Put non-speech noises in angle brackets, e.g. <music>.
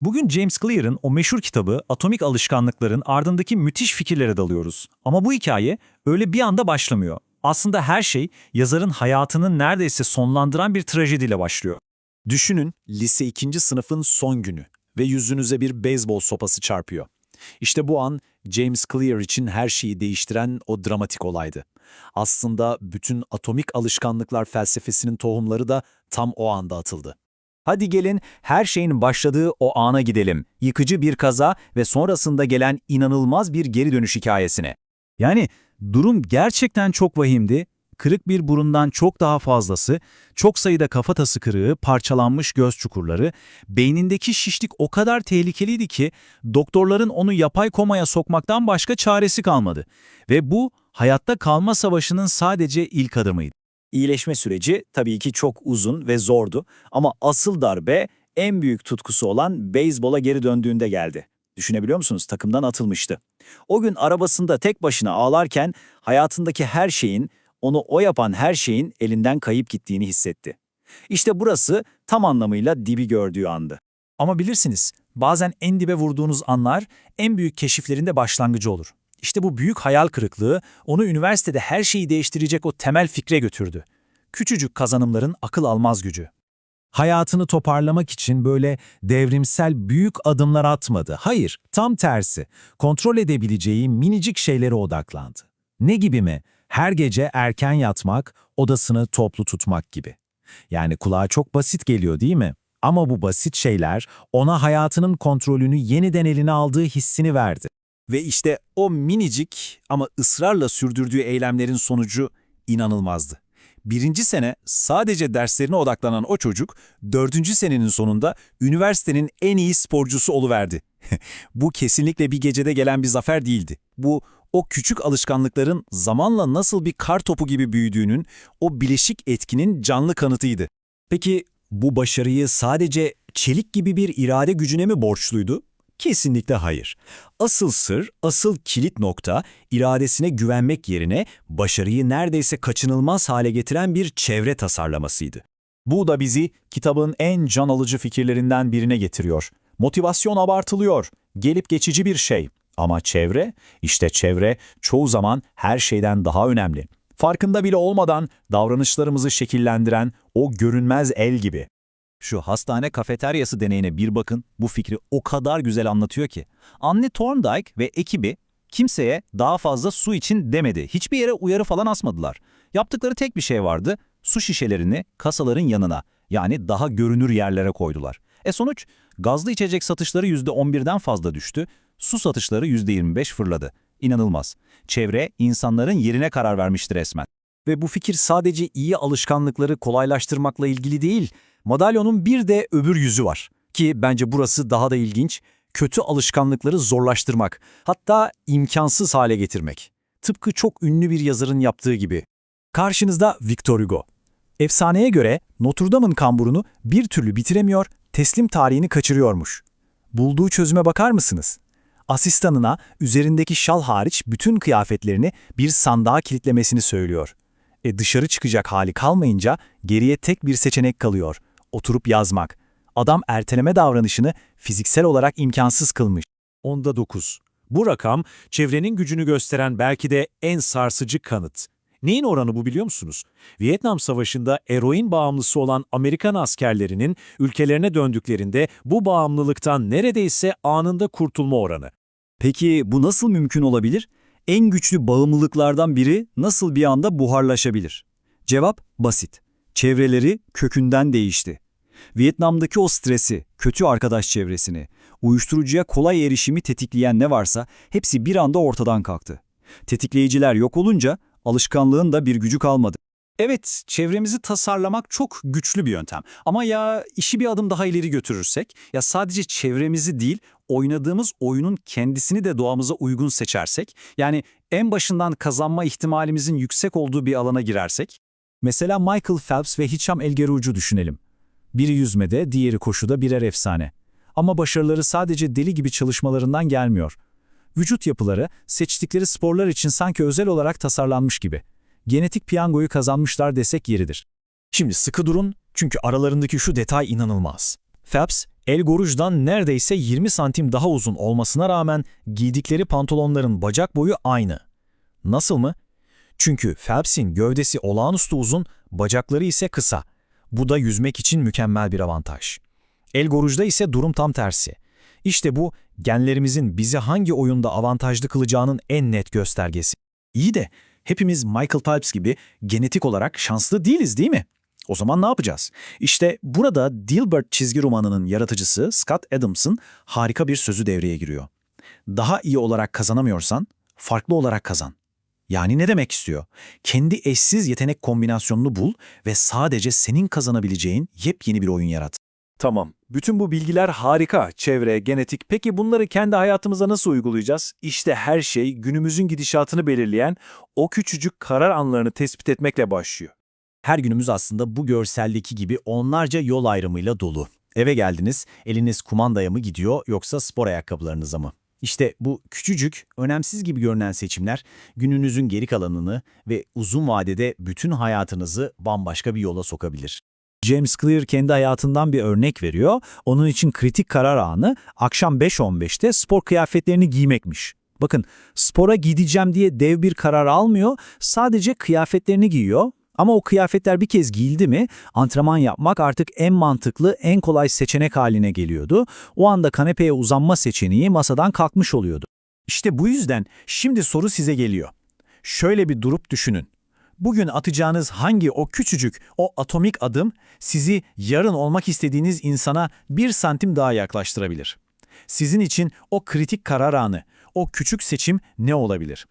Bugün James Clear'ın o meşhur kitabı Atomik Alışkanlıkların ardındaki müthiş fikirlere dalıyoruz. Ama bu hikaye öyle bir anda başlamıyor. Aslında her şey yazarın hayatının neredeyse sonlandıran bir trajediyle başlıyor. Düşünün lise 2. sınıfın son günü ve yüzünüze bir beyzbol sopası çarpıyor. İşte bu an James Clear için her şeyi değiştiren o dramatik olaydı. Aslında bütün atomik alışkanlıklar felsefesinin tohumları da tam o anda atıldı. Hadi gelin her şeyin başladığı o ana gidelim. Yıkıcı bir kaza ve sonrasında gelen inanılmaz bir geri dönüş hikayesine. Yani durum gerçekten çok vahimdi. Kırık bir burundan çok daha fazlası, çok sayıda kafatası kırığı, parçalanmış göz çukurları, beynindeki şişlik o kadar tehlikeliydi ki doktorların onu yapay komaya sokmaktan başka çaresi kalmadı. Ve bu hayatta kalma savaşının sadece ilk adımıydı. İyileşme süreci tabii ki çok uzun ve zordu ama asıl darbe en büyük tutkusu olan beyzbola geri döndüğünde geldi. Düşünebiliyor musunuz? Takımdan atılmıştı. O gün arabasında tek başına ağlarken hayatındaki her şeyin, onu o yapan her şeyin elinden kayıp gittiğini hissetti. İşte burası tam anlamıyla dibi gördüğü andı. Ama bilirsiniz, bazen en dibe vurduğunuz anlar en büyük keşiflerin de başlangıcı olur. İşte bu büyük hayal kırıklığı onu üniversitede her şeyi değiştirecek o temel fikre götürdü. Küçücük kazanımların akıl almaz gücü. hayatını toparlamak için böyle devrimsel büyük adımlar atmadı. Hayır, tam tersi. Kontrol edebileceği minicik şeylere odaklandı. Ne gibi mi? Her gece erken yatmak, odasını toplu tutmak gibi. Yani kulağa çok basit geliyor değil mi? Ama bu basit şeyler ona hayatının kontrolünü yeniden eline aldığı hissini verdi. Ve işte o minicik ama ısrarla sürdürdüğü eylemlerin sonucu inanılmazdı. Birinci sene sadece derslerine odaklanan o çocuk, dördüncü senenin sonunda üniversitenin en iyi sporcusu oluverdi. <laughs> Bu kesinlikle bir gecede gelen bir zafer değildi. Bu, o küçük alışkanlıkların zamanla nasıl bir kar topu gibi büyüdüğünün, o bileşik etkinin canlı kanıtıydı. Peki bu başarıyı sadece çelik gibi bir irade gücüne mi borçluydu? Kesinlikle hayır. Asıl sır, asıl kilit nokta iradesine güvenmek yerine başarıyı neredeyse kaçınılmaz hale getiren bir çevre tasarlamasıydı. Bu da bizi kitabın en can alıcı fikirlerinden birine getiriyor. Motivasyon abartılıyor, gelip geçici bir şey. Ama çevre, işte çevre çoğu zaman her şeyden daha önemli. Farkında bile olmadan davranışlarımızı şekillendiren o görünmez el gibi. Şu hastane kafeteryası deneyine bir bakın, bu fikri o kadar güzel anlatıyor ki. Anne Thorndike ve ekibi kimseye daha fazla su için demedi. Hiçbir yere uyarı falan asmadılar. Yaptıkları tek bir şey vardı, su şişelerini kasaların yanına, yani daha görünür yerlere koydular. E sonuç, gazlı içecek satışları %11'den fazla düştü, su satışları %25 fırladı. İnanılmaz. Çevre, insanların yerine karar vermişti resmen. Ve bu fikir sadece iyi alışkanlıkları kolaylaştırmakla ilgili değil, madalyonun bir de öbür yüzü var. Ki bence burası daha da ilginç, kötü alışkanlıkları zorlaştırmak, hatta imkansız hale getirmek. Tıpkı çok ünlü bir yazarın yaptığı gibi. Karşınızda Victor Hugo. Efsaneye göre Notre Dame'ın kamburunu bir türlü bitiremiyor, teslim tarihini kaçırıyormuş. Bulduğu çözüme bakar mısınız? Asistanına üzerindeki şal hariç bütün kıyafetlerini bir sandığa kilitlemesini söylüyor. E dışarı çıkacak hali kalmayınca geriye tek bir seçenek kalıyor. Oturup yazmak. Adam erteleme davranışını fiziksel olarak imkansız kılmış. Onda 9. Bu rakam çevrenin gücünü gösteren belki de en sarsıcı kanıt. Neyin oranı bu biliyor musunuz? Vietnam Savaşı'nda eroin bağımlısı olan Amerikan askerlerinin ülkelerine döndüklerinde bu bağımlılıktan neredeyse anında kurtulma oranı. Peki bu nasıl mümkün olabilir? En güçlü bağımlılıklardan biri nasıl bir anda buharlaşabilir? Cevap basit. Çevreleri kökünden değişti. Vietnam'daki o stresi, kötü arkadaş çevresini, uyuşturucuya kolay erişimi tetikleyen ne varsa hepsi bir anda ortadan kalktı. Tetikleyiciler yok olunca alışkanlığın da bir gücü kalmadı. Evet, çevremizi tasarlamak çok güçlü bir yöntem. Ama ya işi bir adım daha ileri götürürsek, ya sadece çevremizi değil, oynadığımız oyunun kendisini de doğamıza uygun seçersek, yani en başından kazanma ihtimalimizin yüksek olduğu bir alana girersek, Mesela Michael Phelps ve Hicham El Gerucu düşünelim. Biri yüzmede, diğeri koşuda birer efsane. Ama başarıları sadece deli gibi çalışmalarından gelmiyor. Vücut yapıları seçtikleri sporlar için sanki özel olarak tasarlanmış gibi. Genetik piyangoyu kazanmışlar desek yeridir. Şimdi sıkı durun çünkü aralarındaki şu detay inanılmaz. Phelps El Goruj'dan neredeyse 20 santim daha uzun olmasına rağmen giydikleri pantolonların bacak boyu aynı. Nasıl mı? Çünkü Phelps'in gövdesi olağanüstü uzun, bacakları ise kısa. Bu da yüzmek için mükemmel bir avantaj. El Goruj'da ise durum tam tersi. İşte bu genlerimizin bizi hangi oyunda avantajlı kılacağının en net göstergesi. İyi de hepimiz Michael Phelps gibi genetik olarak şanslı değiliz değil mi? O zaman ne yapacağız? İşte burada Dilbert çizgi romanının yaratıcısı Scott Adams'ın harika bir sözü devreye giriyor. Daha iyi olarak kazanamıyorsan farklı olarak kazan. Yani ne demek istiyor? Kendi eşsiz yetenek kombinasyonunu bul ve sadece senin kazanabileceğin yepyeni bir oyun yarat. Tamam. Bütün bu bilgiler harika. Çevre, genetik. Peki bunları kendi hayatımıza nasıl uygulayacağız? İşte her şey günümüzün gidişatını belirleyen o küçücük karar anlarını tespit etmekle başlıyor. Her günümüz aslında bu görseldeki gibi onlarca yol ayrımıyla dolu. Eve geldiniz, eliniz kumandaya mı gidiyor yoksa spor ayakkabılarınıza mı? İşte bu küçücük, önemsiz gibi görünen seçimler gününüzün geri kalanını ve uzun vadede bütün hayatınızı bambaşka bir yola sokabilir. James Clear kendi hayatından bir örnek veriyor. Onun için kritik karar anı akşam 5.15'te spor kıyafetlerini giymekmiş. Bakın spora gideceğim diye dev bir karar almıyor, sadece kıyafetlerini giyiyor. Ama o kıyafetler bir kez giyildi mi antrenman yapmak artık en mantıklı, en kolay seçenek haline geliyordu. O anda kanepeye uzanma seçeneği masadan kalkmış oluyordu. İşte bu yüzden şimdi soru size geliyor. Şöyle bir durup düşünün. Bugün atacağınız hangi o küçücük, o atomik adım sizi yarın olmak istediğiniz insana bir santim daha yaklaştırabilir? Sizin için o kritik karar anı, o küçük seçim ne olabilir?